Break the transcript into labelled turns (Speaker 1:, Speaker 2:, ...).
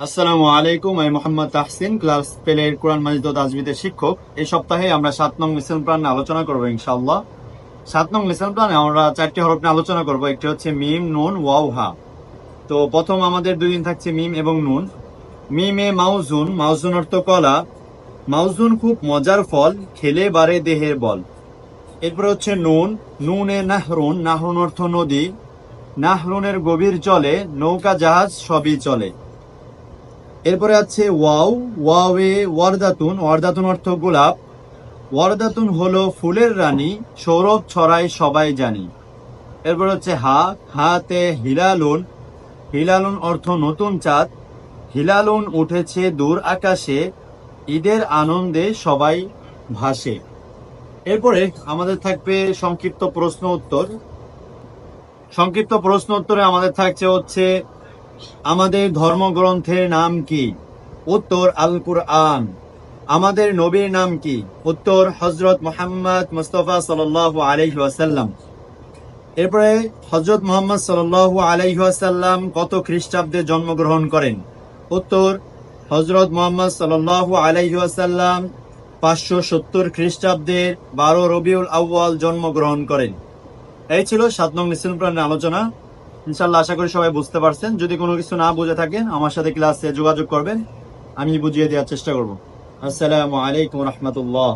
Speaker 1: আসসালামু আলাইকুম, আমি মোহাম্মদ তাহসিন, ক্লাস পেলের কোরআন মাজিদ তাজবিদের শিক্ষক। এই সপ্তাহে আমরা সাত নং লিসন নিয়ে আলোচনা করব ইনশাআল্লাহ। সাত নং লিসন প্ল্যানে আমরা চারটি হরফ নিয়ে আলোচনা করব, একটি হচ্ছে মিম, নুন, ওয়াও, হা। তো প্রথম আমাদের দুই দিন থাকছে মিম এবং নুন। মিমে মাউজুন মাউজুন অর্থ কলা। মাউজুন খুব মজার ফল, খেলে বারে দেহের বল। এরপর হচ্ছে নুন। নুনে নাহরুন নাহরুন অর্থ নদী। নাহরুনের গভীর জলে নৌকা জাহাজ সবই চলে। এরপরে আছে ওয়াও, ওয়াওয়ে ওয়ারদাতুন ওয়ারদাতুন অর্থ গোলাপ। ওয়ারদাতুন হলো ফুলের রানী, সৌরভ ছড়ায় সবাই জানি। এরপর হচ্ছে হা, হাতে হিলালুন। হিলালুন অর্থ নতুন চাঁদ। হিলালুন উঠেছে দূর আকাশে, ঈদের আনন্দে সবাই ভাসে। এরপরে আমাদের থাকবে সংক্ষিপ্ত প্রশ্ন উত্তর। সংক্ষিপ্ত প্রশ্ন উত্তরে আমাদের থাকছে হচ্ছে আমাদের ধর্মগ্রন্থের নাম কি? উত্তর আল কুরআন আমাদের নবীর নাম কি? উত্তর হজরত মোহাম্মদ মুস্তফা সাল আলাইহি ওয়াসাল্লাম। এরপরে হজরত মোহাম্মদ সাল আলাইহি ওয়াসাল্লাম কত খ্রিস্টাব্দে জন্মগ্রহণ করেন? উত্তর হজরত মোহাম্মদ সাল আলাইহি ওয়াসাল্লাম পাঁচশো সত্তর খ্রিস্টাব্দের বারো রবিউল আউ্য়াল জন্মগ্রহণ করেন। এই ছিল সাত নং নিশ্চিত প্রাণের আলোচনা। ইনশাল্লাহ আশা করি সবাই বুঝতে পারছেন। যদি কোনো কিছু না বুঝে থাকেন, আমার সাথে ক্লাসে যোগাযোগ করবেন। আমি বুঝিয়ে দেওয়ার চেষ্টা করব। আসসালামু আলাইকুম রহমতুল্লাহ।